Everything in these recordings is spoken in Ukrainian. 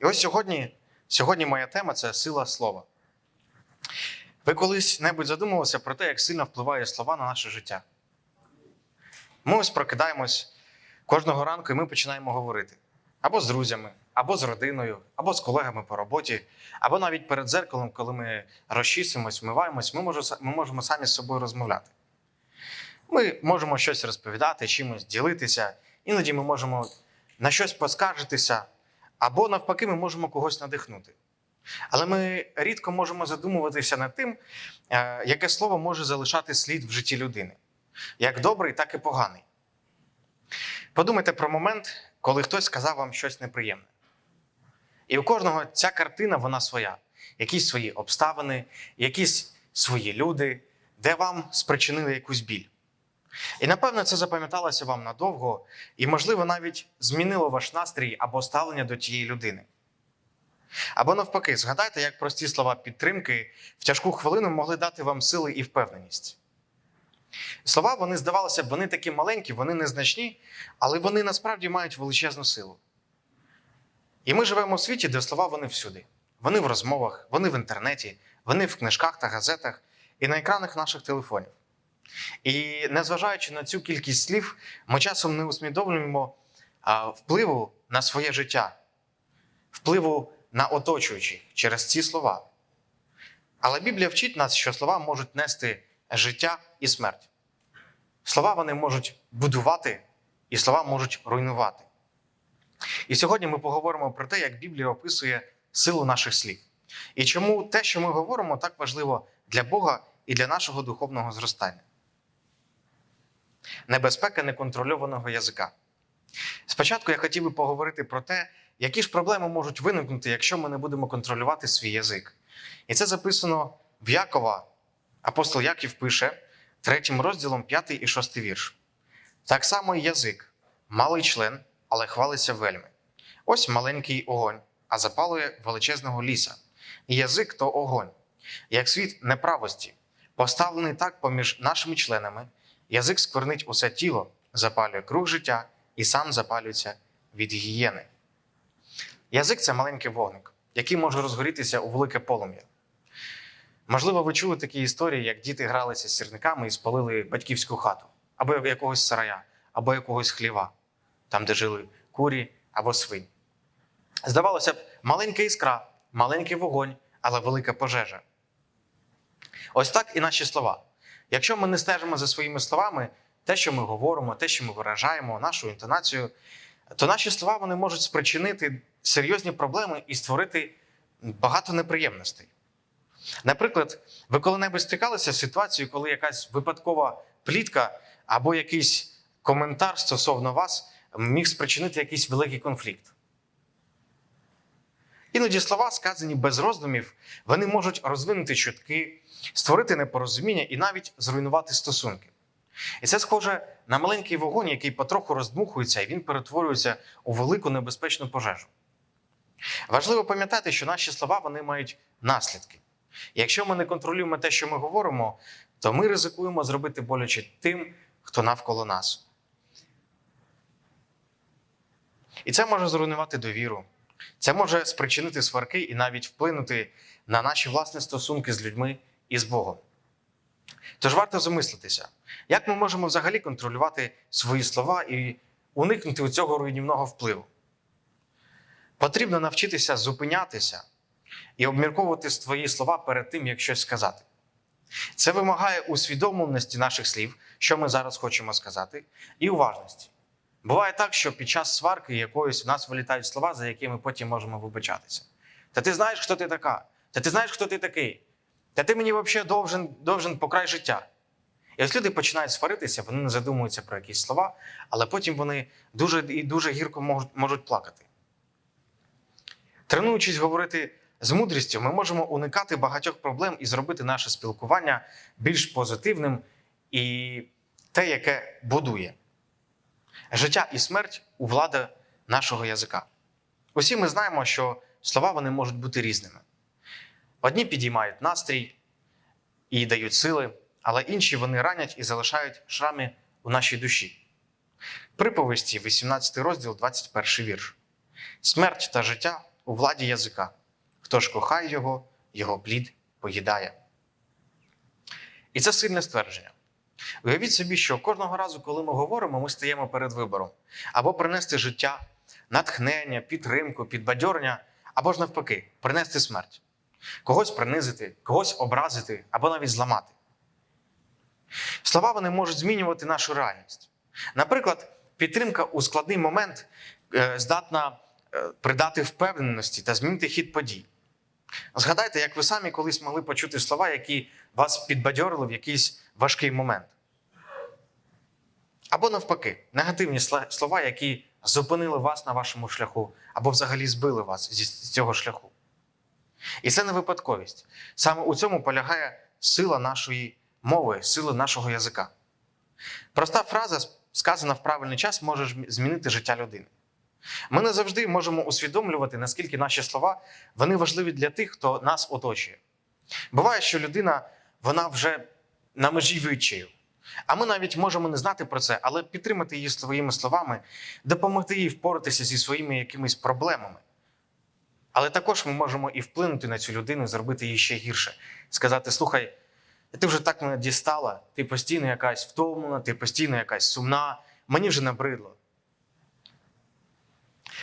І ось сьогодні, сьогодні моя тема це сила слова. Ви колись небудь задумувалися про те, як сильно впливає слова на наше життя? Ми ось прокидаємось кожного ранку і ми починаємо говорити або з друзями, або з родиною, або з колегами по роботі, або навіть перед дзеркалом, коли ми розчісимось, вмиваємось, ми можемо самі з собою розмовляти. Ми можемо щось розповідати, чимось ділитися, іноді ми можемо на щось поскаржитися, або навпаки, ми можемо когось надихнути. Але ми рідко можемо задумуватися над тим, е, яке слово може залишати слід в житті людини, як добрий, так і поганий. Подумайте про момент, коли хтось сказав вам щось неприємне. І у кожного ця картина вона своя. Якісь свої обставини, якісь свої люди, де вам спричинили якусь біль. І напевно це запам'яталося вам надовго, і, можливо, навіть змінило ваш настрій або ставлення до тієї людини. Або навпаки, згадайте, як прості слова підтримки в тяжку хвилину могли дати вам сили і впевненість. Слова, вони здавалося б, вони такі маленькі, вони незначні, але вони насправді мають величезну силу. І ми живемо в світі, де слова вони всюди. Вони в розмовах, вони в інтернеті, вони в книжках та газетах і на екранах наших телефонів. І незважаючи на цю кількість слів, ми часом не усвідомлюємо впливу на своє життя, впливу на оточуючих через ці слова. Але Біблія вчить нас, що слова можуть нести життя і смерть. Слова вони можуть будувати, і слова можуть руйнувати. І сьогодні ми поговоримо про те, як Біблія описує силу наших слів. І чому те, що ми говоримо, так важливо для Бога і для нашого духовного зростання. Небезпека неконтрольованого язика. Спочатку я хотів би поговорити про те, які ж проблеми можуть виникнути, якщо ми не будемо контролювати свій язик. І це записано в Якова. Апостол Яків пише третім розділом 5 і 6 вірш. Так само і язик, малий член, але хвалиться вельми. Ось маленький огонь, а запалує величезного ліса. І язик то огонь, як світ неправості, поставлений так поміж нашими членами, язик сквернить усе тіло, запалює круг життя і сам запалюється від гієни. Язик це маленький вогник, який може розгорітися у велике полум'я. Можливо, ви чули такі історії, як діти гралися з сірниками і спалили батьківську хату, або якогось сарая, або якогось хліва, там, де жили курі або свині. Здавалося б, маленька іскра, маленький вогонь, але велика пожежа. Ось так і наші слова. Якщо ми не стежимо за своїми словами, те, що ми говоримо, те, що ми виражаємо, нашу інтонацію, то наші слова вони можуть спричинити серйозні проблеми і створити багато неприємностей. Наприклад, ви коли-небудь стикалися з ситуацією, коли якась випадкова плітка або якийсь коментар стосовно вас міг спричинити якийсь великий конфлікт. Іноді слова, сказані без роздумів, вони можуть розвинути чутки, створити непорозуміння і навіть зруйнувати стосунки. І це схоже на маленький вогонь, який потроху роздмухується, і він перетворюється у велику небезпечну пожежу. Важливо пам'ятати, що наші слова вони мають наслідки. Якщо ми не контролюємо те, що ми говоримо, то ми ризикуємо зробити боляче тим, хто навколо нас. І це може зруйнувати довіру, це може спричинити сварки і навіть вплинути на наші власні стосунки з людьми і з Богом. Тож варто замислитися, як ми можемо взагалі контролювати свої слова і уникнути цього руйнівного впливу. Потрібно навчитися зупинятися і обмірковувати свої слова перед тим, як щось сказати. Це вимагає усвідомленості наших слів, що ми зараз хочемо сказати, і уважності. Буває так, що під час сварки якоїсь в нас вилітають слова, за які ми потім можемо вибачатися. Та ти знаєш, хто ти така? Та ти знаєш, хто ти такий? Та ти мені взагалі довжен, довжен по край життя. І ось люди починають сваритися, вони не задумуються про якісь слова, але потім вони дуже і дуже гірко можуть, можуть плакати. Тренуючись говорити з мудрістю, ми можемо уникати багатьох проблем і зробити наше спілкування більш позитивним і те, яке будує. Життя і смерть у влади нашого язика. Усі ми знаємо, що слова вони можуть бути різними. Одні підіймають настрій і дають сили, але інші вони ранять і залишають шрами у нашій душі. Приповісті, 18 розділ, 21 вірш. Смерть та життя у владі язика. Хто ж кохає його, його плід поїдає. І це сильне ствердження. Уявіть собі, що кожного разу, коли ми говоримо, ми стаємо перед вибором або принести життя, натхнення, підтримку, підбадьорення, або ж навпаки, принести смерть, когось принизити, когось образити або навіть зламати. Слова вони можуть змінювати нашу реальність. Наприклад, підтримка у складний момент е, здатна е, придати впевненості та змінити хід подій. Згадайте, як ви самі колись могли почути слова, які вас підбадьорили в якийсь важкий момент. Або навпаки, негативні слова, які зупинили вас на вашому шляху, або взагалі збили вас з цього шляху. І це не випадковість. Саме у цьому полягає сила нашої мови, сила нашого язика. Проста фраза, сказана в правильний час, може змінити життя людини. Ми не завжди можемо усвідомлювати, наскільки наші слова вони важливі для тих, хто нас оточує. Буває, що людина вона вже на межі відчаю. А ми навіть можемо не знати про це, але підтримати її своїми словами, допомогти їй впоратися зі своїми якимись проблемами. Але також ми можемо і вплинути на цю людину, зробити їй ще гірше. Сказати: слухай, ти вже так мене дістала, ти постійно якась втомлена, ти постійно якась сумна, мені вже набридло.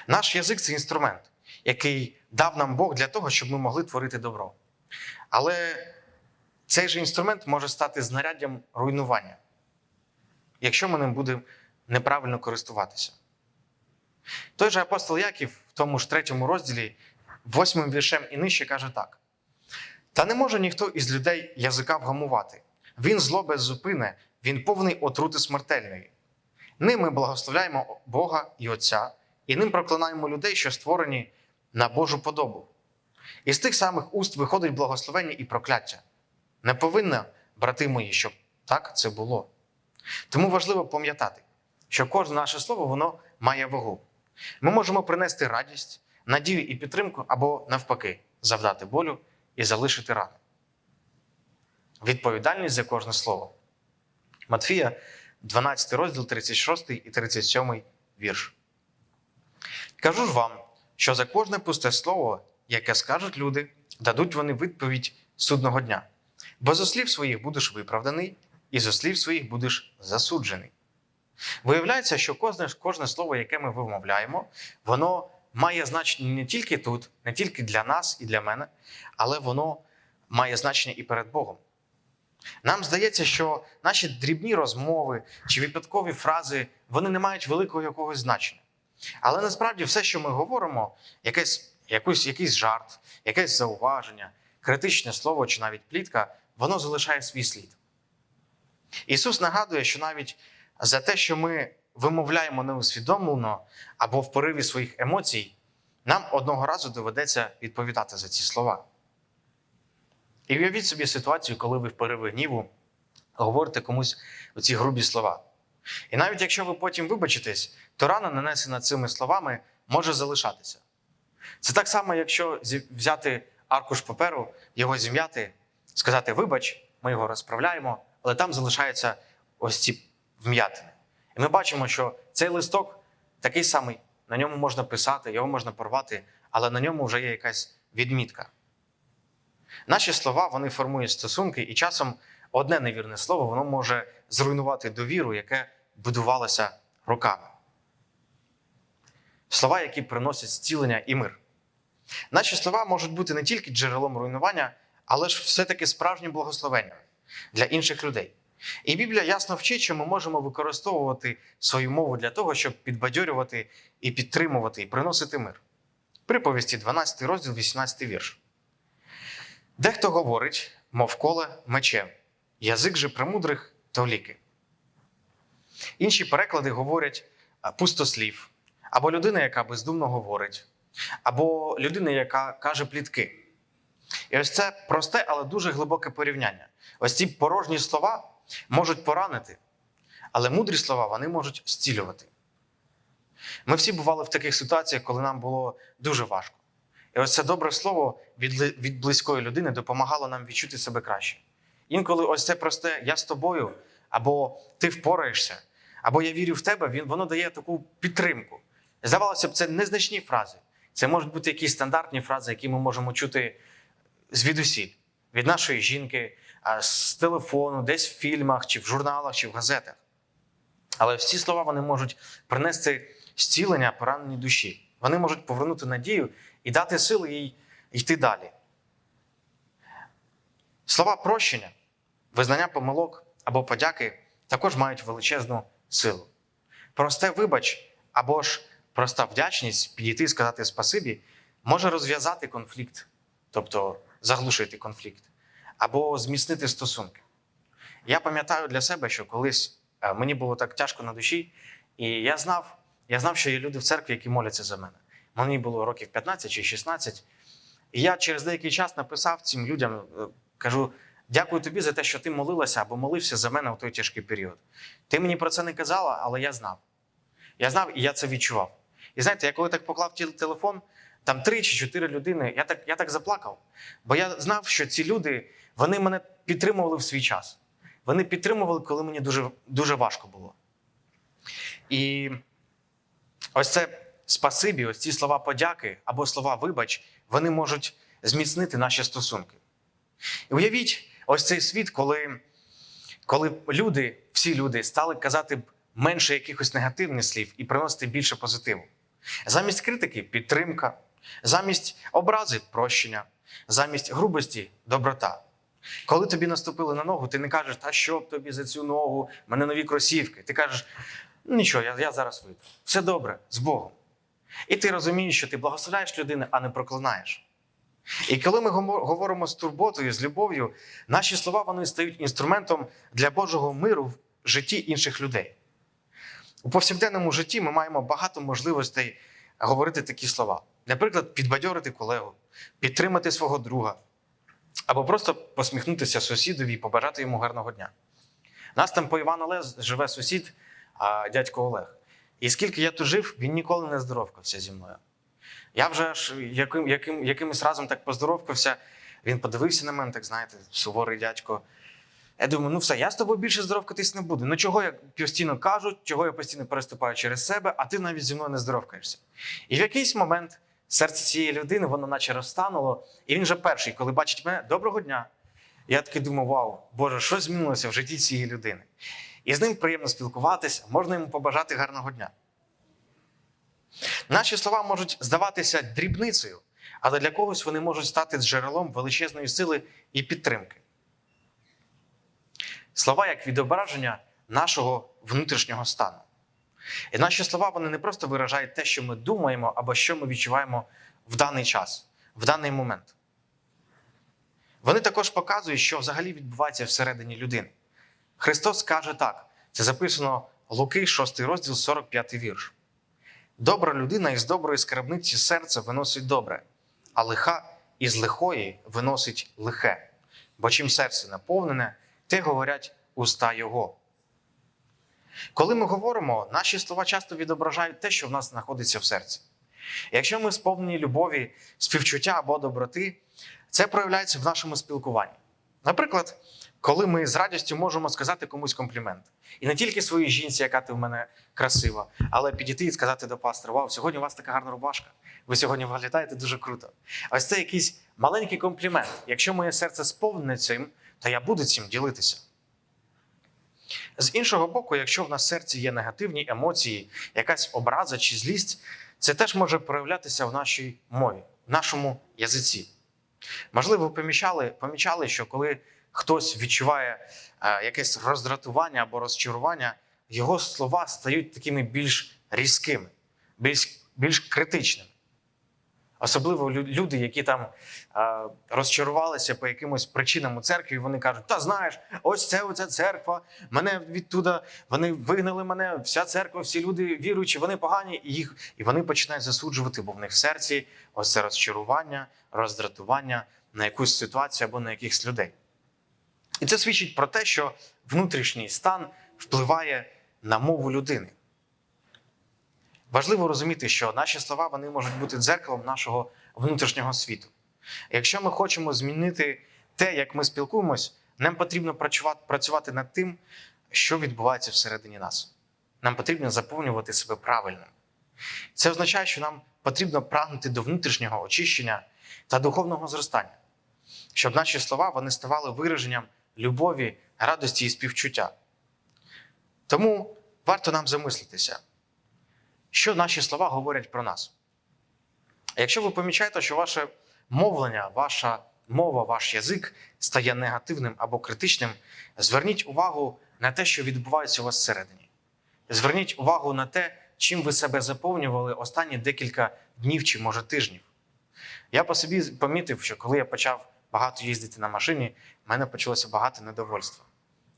Наш язик це інструмент, який дав нам Бог для того, щоб ми могли творити добро. Але цей же інструмент може стати знаряддям руйнування, якщо ми ним будемо неправильно користуватися. Той же апостол Яків в тому ж третьому розділі, восьмим віршем і нижче каже так: Та не може ніхто із людей язика вгамувати. Він зло беззупине, він повний отрути смертельної. Ним ми благословляємо Бога і Отця, і ним проклинаємо людей, що створені на Божу подобу. І з тих самих уст виходить благословення і прокляття. Не повинно, брати мої, щоб так це було. Тому важливо пам'ятати, що кожне наше слово воно має вагу. Ми можемо принести радість, надію і підтримку, або навпаки, завдати болю і залишити рани. Відповідальність за кожне слово. Матфія, 12 розділ, 36 і 37 вірш. Кажу ж вам, що за кожне пусте слово, яке скажуть люди, дадуть вони відповідь судного дня. Бо зо слів своїх будеш виправданий, і зо слів своїх будеш засуджений. Виявляється, що кожне, кожне слово, яке ми вимовляємо, воно має значення не тільки тут, не тільки для нас і для мене, але воно має значення і перед Богом. Нам здається, що наші дрібні розмови чи випадкові фрази вони не мають великого якогось значення. Але насправді все, що ми говоримо, якесь, якийсь, якийсь жарт, якесь зауваження, критичне слово чи навіть плітка, воно залишає свій слід. Ісус нагадує, що навіть за те, що ми вимовляємо неусвідомлено або в пориві своїх емоцій, нам одного разу доведеться відповідати за ці слова. І уявіть собі ситуацію, коли ви в пориві гніву говорите комусь оці грубі слова. І навіть якщо ви потім вибачитесь, то рана, нанесена цими словами, може залишатися. Це так само, якщо взяти аркуш паперу, його зім'яти, сказати вибач, ми його розправляємо, але там залишаються ось ці вм'ятини. І ми бачимо, що цей листок такий самий, на ньому можна писати, його можна порвати, але на ньому вже є якась відмітка. Наші слова вони формують стосунки, і часом одне невірне слово воно може зруйнувати довіру, яке будувалося роками. Слова, які приносять зцілення і мир. Наші слова можуть бути не тільки джерелом руйнування, але ж все-таки справжнім благословенням для інших людей. І Біблія ясно вчить, що ми можемо використовувати свою мову для того, щоб підбадьорювати і підтримувати, і приносити мир. Приповісті 12 розділ, 18 вірш. Дехто говорить, мов коле мечем, язик же премудрих то ліки. Інші переклади говорять пустослів, або людина, яка бездумно говорить, або людина, яка каже плітки. І ось це просте, але дуже глибоке порівняння. Ось ці порожні слова можуть поранити, але мудрі слова вони можуть зцілювати. Ми всі бували в таких ситуаціях, коли нам було дуже важко. І ось це добре слово від, від близької людини допомагало нам відчути себе краще. Інколи ось це просте я з тобою, або ти впораєшся, або я вірю в тебе, він, воно дає таку підтримку. Здавалося б, це незначні фрази. Це можуть бути якісь стандартні фрази, які ми можемо чути звідусіль, від нашої жінки, з телефону, десь в фільмах, чи в журналах, чи в газетах. Але всі слова вони можуть принести зцілення пораненій душі. Вони можуть повернути надію і дати сили їй йти далі. Слова прощення, визнання помилок або подяки також мають величезну силу. Просте вибач або ж проста вдячність підійти і сказати спасибі може розв'язати конфлікт, тобто заглушити конфлікт, або зміцнити стосунки. Я пам'ятаю для себе, що колись е, мені було так тяжко на душі, і я знав, я знав, що є люди в церкві, які моляться за мене. Мені було років 15 чи 16. І я через деякий час написав цим людям, е, кажу: дякую тобі за те, що ти молилася або молився за мене у той тяжкий період. Ти мені про це не казала, але я знав. Я знав і я це відчував. І знаєте, я коли так поклав телефон, там три чи чотири людини, я так, я так заплакав. Бо я знав, що ці люди вони мене підтримували в свій час. Вони підтримували, коли мені дуже, дуже важко було. І ось це спасибі, ось ці слова подяки або слова вибач, вони можуть зміцнити наші стосунки. І уявіть, ось цей світ, коли, коли люди, всі люди стали казати менше якихось негативних слів і приносити більше позитиву. Замість критики підтримка, замість образи прощення, замість грубості доброта. Коли тобі наступили на ногу, ти не кажеш, та що б тобі за цю ногу, мене нові кросівки. Ти кажеш, «Ну, нічого, я, я зараз вийду. Все добре, з Богом. І ти розумієш, що ти благословляєш людину, а не проклинаєш. І коли ми говоримо з турботою, з любов'ю, наші слова вони стають інструментом для Божого миру в житті інших людей. У повсякденному житті ми маємо багато можливостей говорити такі слова. Наприклад, підбадьорити колегу, підтримати свого друга, або просто посміхнутися сусідові і побажати йому гарного дня. Нас там по Івану Лез живе сусід, дядько Олег. І скільки я тут жив, він ніколи не здоровкався зі мною. Я вже аж яким, яким, якимось разом так поздоровкався, він подивився на мене, так знаєте, суворий дядько. Я думаю, ну все, я з тобою більше здоровкатись не буду. Ну чого я постійно кажу, чого я постійно переступаю через себе, а ти навіть зі мною не здоровкаєшся. І в якийсь момент серце цієї людини, воно наче розтануло, і він вже перший, коли бачить мене, доброго дня. Я таки думав, вау, Боже, що змінилося в житті цієї людини? І з ним приємно спілкуватися, можна йому побажати гарного дня. Наші слова можуть здаватися дрібницею, але для когось вони можуть стати джерелом величезної сили і підтримки. Слова як відображення нашого внутрішнього стану. І наші слова вони не просто виражають те, що ми думаємо або що ми відчуваємо в даний час, в даний момент. Вони також показують, що взагалі відбувається всередині людини. Христос каже так: це записано Луки, 6 розділ, 45 вірш. Добра людина із доброї скарбниці серця виносить добре, а лиха із лихої виносить лихе. Бо чим серце наповнене, те говорять уста Його. Коли ми говоримо, наші слова часто відображають те, що в нас знаходиться в серці. Якщо ми сповнені любові, співчуття або доброти, це проявляється в нашому спілкуванні. Наприклад, коли ми з радістю можемо сказати комусь комплімент. І не тільки своїй жінці, яка ти в мене красива, але підійти і сказати до пастора: Вау, сьогодні у вас така гарна рубашка. Ви сьогодні виглядаєте дуже круто. Ось це якийсь маленький комплімент. Якщо моє серце сповнене цим, то я буду цим ділитися. З іншого боку, якщо в нас в серці є негативні емоції, якась образа чи злість, це теж може проявлятися в нашій мові, в нашому язиці. Можливо, ви помічали, помічали, що коли хтось відчуває е, якесь роздратування або розчарування, його слова стають такими більш різкими, більш, більш критичними. Особливо люди, які там е, розчарувалися по якимось причинам у церкві, вони кажуть: та знаєш, ось це оця церква, мене відтуда, вони вигнали мене, вся церква, всі люди віруючі, вони погані, і їх і вони починають засуджувати, бо в них в серці ось це розчарування, роздратування на якусь ситуацію або на якихось людей. І це свідчить про те, що внутрішній стан впливає на мову людини. Важливо розуміти, що наші слова вони можуть бути дзеркалом нашого внутрішнього світу. Якщо ми хочемо змінити те, як ми спілкуємось, нам потрібно працювати, над тим, що відбувається всередині нас. Нам потрібно заповнювати себе правильно. Це означає, що нам потрібно прагнути до внутрішнього очищення та духовного зростання, щоб наші слова вони ставали вираженням любові, радості і співчуття. Тому варто нам замислитися, що наші слова говорять про нас. Якщо ви помічаєте, що ваше мовлення, ваша мова, ваш язик стає негативним або критичним, зверніть увагу на те, що відбувається у вас всередині. Зверніть увагу на те, чим ви себе заповнювали останні декілька днів чи, може, тижнів. Я по собі помітив, що коли я почав багато їздити на машині, в мене почалося багато недовольства.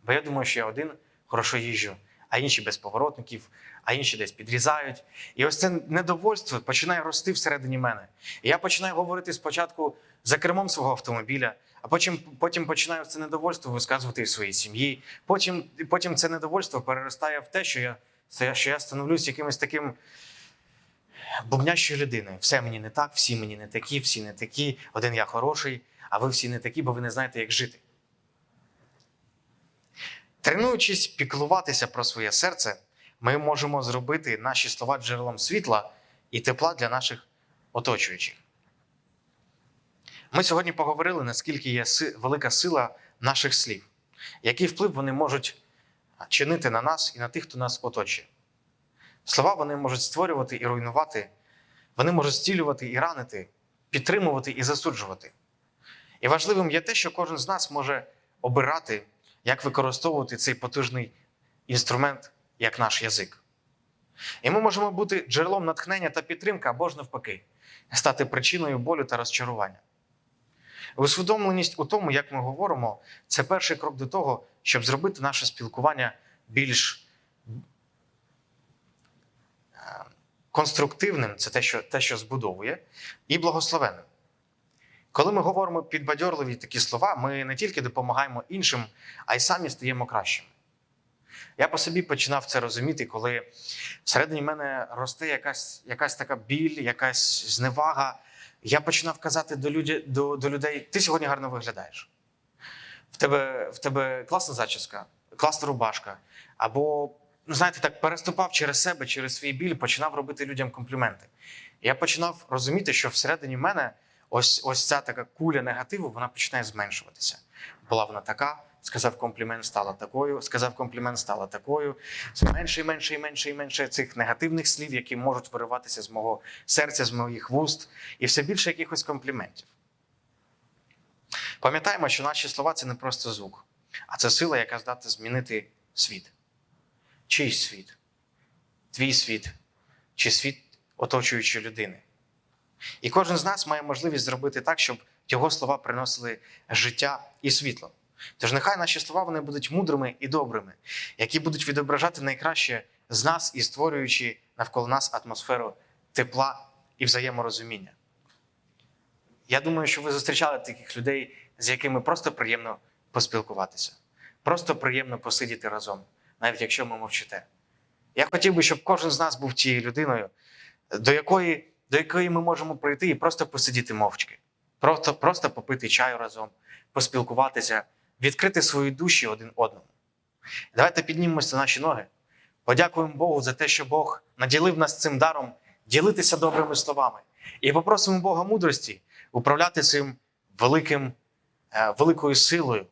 Бо я думаю, що я один хорошо їжджу, а інші без поворотників, а інші десь підрізають. І ось це недовольство починає рости всередині мене. І я починаю говорити спочатку за кермом свого автомобіля, а потім, потім починаю це недовольство висказувати в своїй сім'ї. Потім, потім це недовольство переростає в те, що я, що я становлюсь якимось таким бубнящою людиною. Все мені не так, всі мені не такі, всі не такі, один я хороший, а ви всі не такі, бо ви не знаєте, як жити. Тренуючись піклуватися про своє серце, ми можемо зробити наші слова джерелом світла і тепла для наших оточуючих. Ми сьогодні поговорили, наскільки є велика сила наших слів, який вплив вони можуть чинити на нас і на тих, хто нас оточує. Слова вони можуть створювати і руйнувати, вони можуть зцілювати і ранити, підтримувати і засуджувати. І важливим є те, що кожен з нас може обирати, як використовувати цей потужний інструмент, як наш язик. І ми можемо бути джерелом натхнення та підтримки або ж навпаки, стати причиною болю та розчарування. Усвідомленість у тому, як ми говоримо, це перший крок до того, щоб зробити наше спілкування більш е, конструктивним, це те, що, те, що збудовує, і благословенним. Коли ми говоримо підбадьорливі такі слова, ми не тільки допомагаємо іншим, а й самі стаємо кращими. Я по собі починав це розуміти, коли всередині мене росте якась, якась така біль, якась зневага. Я починав казати до, люді, до, до людей: ти сьогодні гарно виглядаєш. В тебе, в тебе класна зачіска, класна рубашка. Або, ну, знаєте, так переступав через себе, через свій біль, починав робити людям компліменти. Я починав розуміти, що всередині мене ось, ось ця така куля негативу, вона починає зменшуватися. Була вона така, сказав комплімент, стала такою, сказав комплімент, стала такою. Все менше і менше і менше і менше цих негативних слів, які можуть вириватися з мого серця, з моїх вуст, і все більше якихось компліментів. Пам'ятаємо, що наші слова це не просто звук, а це сила, яка здатна змінити світ. Чий світ? Твій світ чи світ оточуючої людини. І кожен з нас має можливість зробити так, щоб його слова приносили життя і світло. Тож нехай наші слова вони будуть мудрими і добрими, які будуть відображати найкраще з нас і створюючи навколо нас атмосферу тепла і взаєморозуміння. Я думаю, що ви зустрічали таких людей, з якими просто приємно поспілкуватися, просто приємно посидіти разом, навіть якщо ми мовчите. Я хотів би, щоб кожен з нас був тією людиною, до якої, до якої ми можемо прийти і просто посидіти мовчки, просто, просто попити чаю разом, поспілкуватися, відкрити свої душі один одному. Давайте піднімемося на наші ноги. Подякуємо Богу за те, що Бог наділив нас цим даром ділитися добрими словами. І попросимо Бога мудрості управляти цим великим, е, великою силою,